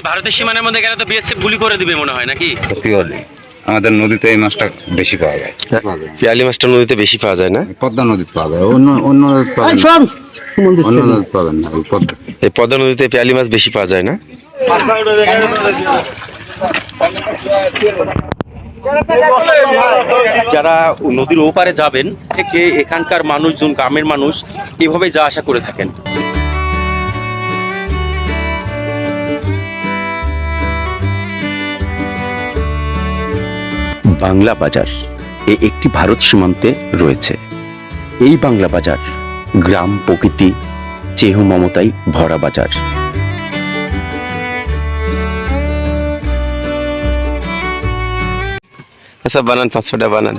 এই ভারতের সীমানার মধ্যে গেলে তো বিএসএফ গুলি করে দিবে মনে হয় নাকি? পিওরলি আমাদের নদীতে এই মাছটা বেশি পাওয়া যায়। পিয়ালি মাছটা নদীতে বেশি পাওয়া যায় না? পদ্মা নদীতে পাওয়া যায়। অন্য অন্য নদীতে পাবেন না। অন্য নদীতে পাবেন না এই পদ্মা। এই পদ্মা নদীতে পিয়ালি মাছ বেশি পাওয়া যায় না? যারা নদীর ওপারে যাবেন থেকে এখানকার মানুষজন গ্রামের মানুষ এভাবে যা আশা করে থাকেন। বাংলা বাজার এ একটি ভারত সীমান্তে রয়েছে। এই বাংলা বাজার গ্রাম, প্রকৃতি, চেহ মমতাই ভরা বাজার। আচ্ছা বানান, পাঁচশোটা বানান।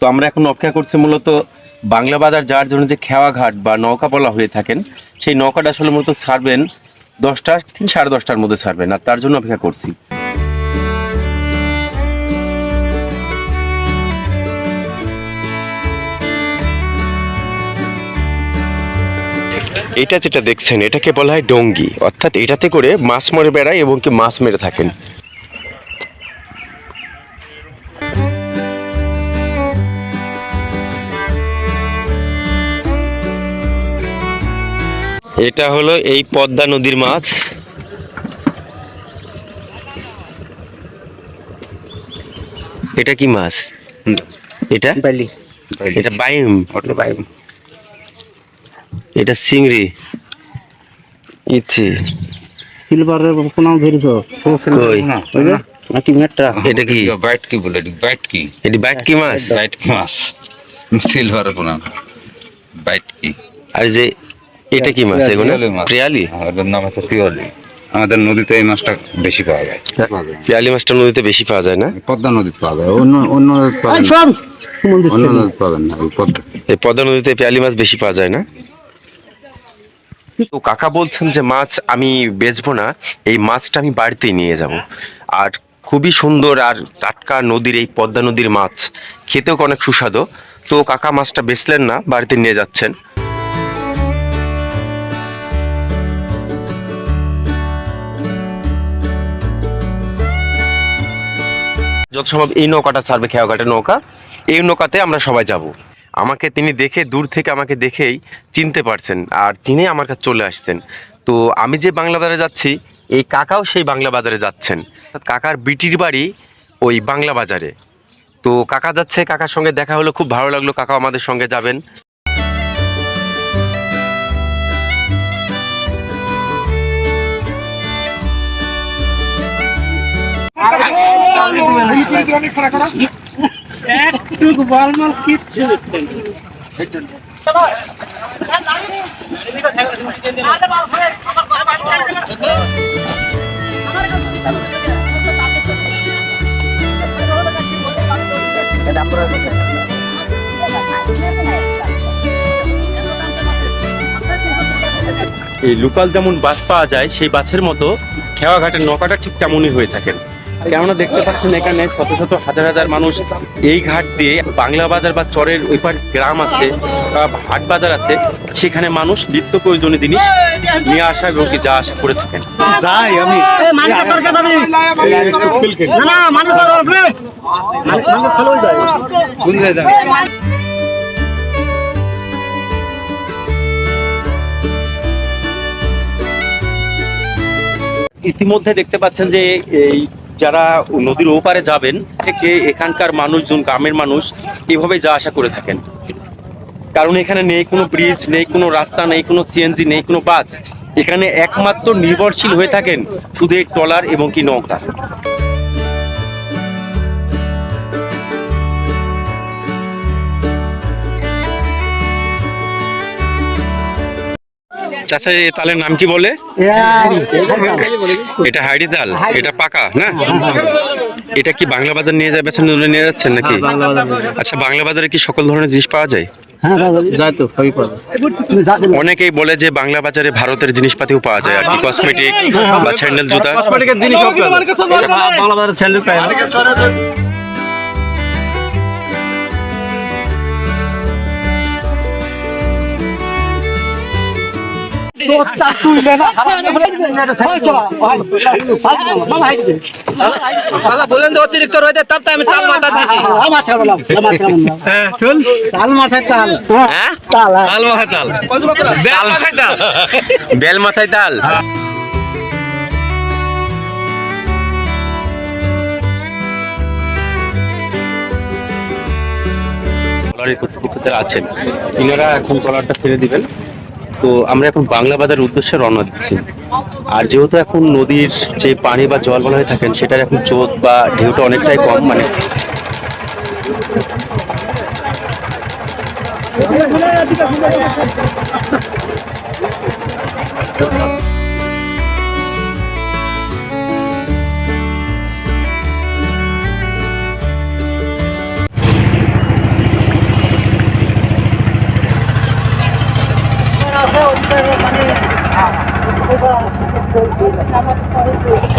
তো আমরা এখন অপেক্ষা করছি মূলত বাংলা বাজার যাওয়ার জন্য যে খেওয়া ঘাট বা নৌকা বলা হয়ে থাকেন, সেই নৌকাটা আসলে মূলত ছাড়বেন দশটা তিন সাড়ে দশটার মধ্যে ছাড়বেন, আর তার জন্য অপেক্ষা করছি। এটা যেটা দেখছেন, এটাকে বলা হয় ডঙ্গি। অর্থাৎ এটাতে করে মাছ মরে বেড়ায় এবং কি মাছ মেরে থাকেন। এটা হলো এই পদ্মা নদীর মাছ। এটা কি মাছ? এটা? বাইলি এটা বাইম ওটা বাইম এটা চিংড়ি। ইচ্ছে। সিলভারের কোন ধরেছ কই? নাকি মেটটা? এটা কি? বাইট কি বলে? বাইট কি? এটি বাইট কি মাছ? বাইট কি মাছ? সিলভার কোনা বাইট কি? আর যে এটা কি মাছ এগুলো? পিয়ালি মাছ। হ্যাঁ, ওটার নাম আছে পিওরলি আমাদের নদীতে এই মাছটা বেশি পাওয়া যায়। পিয়ালি মাছটা নদীতে বেশি পাওয়া যায় না? পদ্মা নদীতে পাওয়া যায়। অন্য অন্য না। সব অন্য নদীতে পাবেন না পদ্মা। এই পদ্মা নদীতে পিয়ালি মাছ বেশি পাওয়া যায় না? তো কাকা বলছেন যে মাছ আমি বেচবো না এই মাছটা আমি বাড়িতেই নিয়ে যাব। আর খুবই সুন্দর আর টাটকা নদীর এই পদ্মা নদীর মাছ খেতেও অনেক সুস্বাদু। তো কাকা মাছটা বেচলেন না বাড়িতে নিয়ে যাচ্ছেন। যত সম্ভব এই নৌকাটা ছাড়বে খেয়াঘাটের নৌকা। এই নৌকাতে আমরা সবাই যাব। আমাকে তিনি দেখে, দূর থেকে আমাকে দেখেই চিনতে পারছেন আর চিনে আমার কাছে চলে আসছেন। তো আমি যে বাংলা বাজারে যাচ্ছি, এই কাকাও সেই বাংলা বাজারে যাচ্ছেন। কাকার বিটির বাড়ি ওই বাংলা বাজারে। তো কাকা যাচ্ছে, কাকার সঙ্গে দেখা হলো, খুব ভালো লাগল কাকা আমাদের সঙ্গে যাবেন। একটু বলমল কিচ্ছু এই লোকাল যেমন বাস পাওয়া যায় সেই বাসের মতো খেওয়াঘাটের নৌকাটা ঠিক তেমনই হয়ে থাকেন কেননা দেখতে পাচ্ছেন এখানে শত শত হাজার হাজার মানুষ এই ঘাট দিয়ে বাংলা বাজার বা চরের ওই পার গ্রাম আছে বা হাট বাজার আছে সেখানে মানুষ নিত্য প্রয়োজনীয় জিনিস নিয়ে আসা এবং কি যা আশা করে থাকেন। যাই আমি মানে মানে মানে ইতিমধ্যে দেখতে পাচ্ছেন যে এই যারা নদীর ওপারে যাবেন, থেকে এখানকার মানুষজন, গ্রামের মানুষ এভাবে যা আশা করে থাকেন। কারণ এখানে নেই কোনো ব্রিজ নেই কোনো রাস্তা, নেই কোনো সিএনজি নেই কোনো বাস এখানে একমাত্র নির্ভরশীল হয়ে থাকেন শুধু এই ট্রলার এবং কি নৌকা। চাচা এ তালের নাম কি বলে? এটা হাইডি তাল এটা পাকা না? এটা কি বাংলা বাজার নিয়ে যাবে নিয়ে যাচ্ছেন নাকি? আচ্ছা বাংলা বাজারে কি সকল ধরনের জিনিস পাওয়া যায়? হ্যাঁ যায় তো সবই পাবে অনেকেই বলে যে বাংলা বাজারে ভারতের জিনিসপাতিও পাওয়া যায় আর কি কসমেটিক বা স্যান্ডেল জুতা। তোরটা না বলেন যে অতিরিক্ত রয়েছে তার আমি তাল মাথা দিছি। চল তাল মাথায় তাল হ্যাঁ তাল হ্যাঁ। তাল মাথায় তাল। বেল মাথায় তাল। বেল মাথায় তাল। ট্রলারের কর্তৃপক্ষ আছেন। ইনারা এখন কলারটা ছেড়ে দিবেন। তো আমরা এখন বাংলা বাজার উদ্দেশ্যে রওনা দিচ্ছি। আর যেহেতু এখন নদীর যে পানি বা জল বলা হয়ে থাকেন সেটার এখন চোদ বা ঢেউটা অনেকটাই কম মানে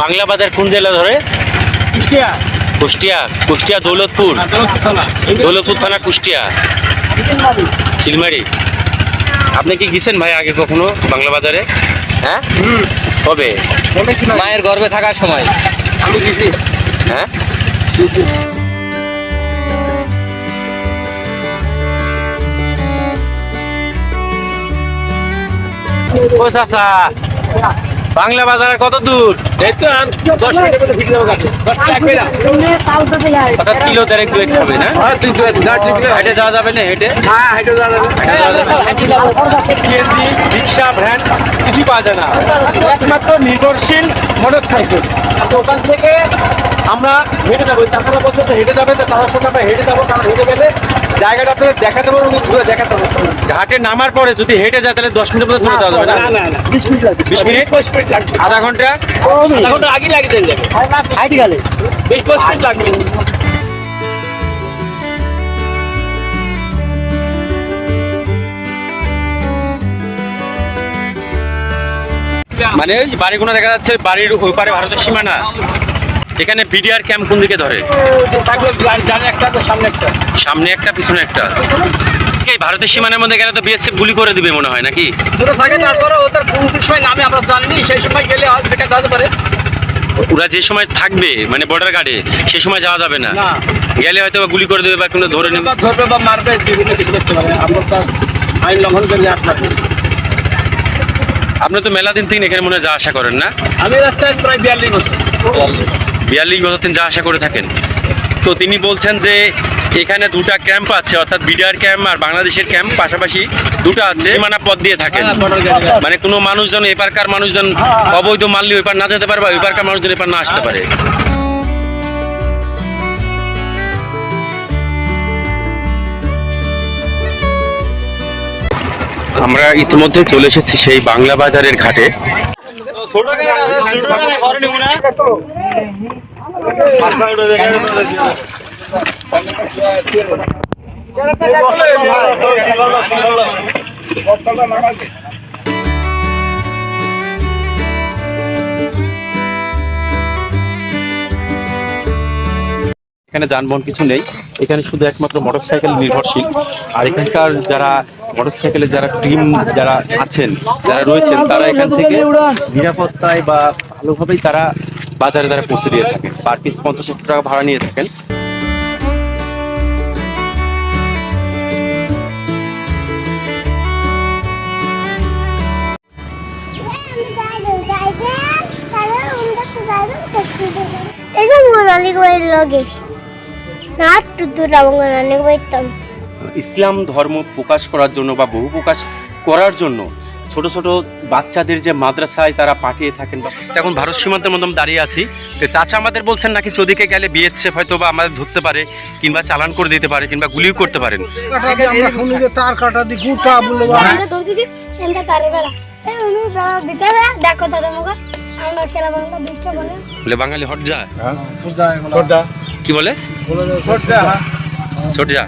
বাংলা বাজার কোন জেলা ধরে? কুষ্টিয়া। কুষ্টিয়া কুষ্টিয়া দৌলতপুর। দৌলতপুর থানা। কুষ্টিয়া। সিলমারি। আপনি কি গেছেন ভাই আগে কখনো বাংলা বাজারে হ্যাঁ কবে? মায়ের গর্ভে থাকার সময়। আমি হ্যাঁ? ও চাচা। বাংলা বাজারে কত দূর? কিলো দেড়েক দুয়েক হবে না? হেঁটে যাওয়া যাবে না হেঁটে? হেঁটে যাওয়া যাবে। সিএনজি রিক্সা ভ্যান কিছু পাওয়া যায় না। একমাত্র নির্ভরশীল মোটর সাইকেল। তো ওখান থেকে আমরা হেঁটে যাব। তাছাড়া বলছে যে হেঁটে যাবে তো তারা সঙ্গে আমরা হেঁটে যাব কারণ হেঁটে গেলে জায়গাটা আপনাদের দেখাতে পারব উনি ঘুরে দেখাতে পারব। ঘাটে নামার পরে যদি হেঁটে যায় তাহলে দশ মিনিটের মধ্যে চলে যাওয়া যাবে না? বিশ মিনিট বিশ মিনিট? আধা ঘণ্টা। আধা ঘণ্টা? আগে লাগিয়ে দেন যাবে। হাইট গেলে বিশ পঁচিশ মিনিট লাগবে। মানে ওই বাড়িগুলো দেখা যাচ্ছে বাড়ির ওই পারে ভারতের সীমানা। এখানে বিডিআর ক্যাম্প কোন দিকে ধরে? সামনে একটা পিছনে একটা। এই ভারতের সীমানার মধ্যে গেলে তো বিএসএফ গুলি করে দিবে মনে হয় নাকি? দূরে থাকে তারপরে ওদের কোন সময় নামে আমরা জানিনি সেই সময় গেলে হয়তো যেতে পারে। ওরা যে সময় থাকবে মানে বর্ডার গার্ডে সে সময় যাওয়া যাবে না। গেলে হয়তো বা গুলি করে দেবে বা কোনো ধরে নেবে। বা ধরবে বা মারবে বিভিন্ন কিছু করতে পারে আমরা তো আইন লঙ্ঘন করে আপনার আপনি তো মেলা দিন থেকে এখানে মনে যা আশা করেন না? আমি রাস্তায় প্রায় বিয়াল্লিশ বছর। বিয়াল্লিশ বছর তিনি যা আশা করে থাকেন। তো তিনি বলছেন যে এখানে দুটা ক্যাম্প আছে অর্থাৎ বিডিআর ক্যাম্প আর বাংলাদেশের ক্যাম্প পাশাপাশি দুটো আছে। সীমানা পথ দিয়ে থাকেন। হ্যাঁ। মানে কোনো মানুষজন এপারকার মানুষজন অবৈধ মারলে ওইপার না যেতে পারে বা ওইপারকার মানুষজন এপার না আসতে পারে। আমরা ইতিমধ্যে চলে এসেছি সেই বাংলা বাজারের ঘাটে। এখানে যানবাহন কিছু নেই। এখানে শুধু একমাত্র মোটরসাইকেল নির্ভরশীল। আর এখানকার যারা মোটরসাইকেলের যারা টিম যারা আছেন, যারা রয়েছেন, তারা এখান থেকে নিরাপত্তায় বা ভালোভাবেই তারা বাজারে তারা পৌঁছে দিয়ে থাকেন। পার পিস পঞ্চাশ টাকা ভাড়া নিয়ে থাকেন। এই এটা মোনালিক বাড়ির লগে। না দূর আমার অনেক বাড়িতাম ইসলাম ধর্ম প্রকাশ করার জন্য বা বহু প্রকাশ করার জন্য ছোট ছোট বাচ্চাদের যে মাদ্রাসায় তারা পাঠিয়ে থাকেন বা এখন ভারত সীমান্তের মধ্যে দাঁড়িয়ে আছি। তো চাচা আমাদের বলছেন নাকি চদিকে গেলে বিয়েছে হয়তো বা আমাদের ধরতে পারে কিংবা চালান করে দিতে পারে কিংবা গুলিও করতে পারেন। তার কাটা দি গুটা দিদি আমরা খেলা বাংলা বিষ্টা বলে। বলে বাঙালি হট যা। কি বলে? ছোটা ছোট যা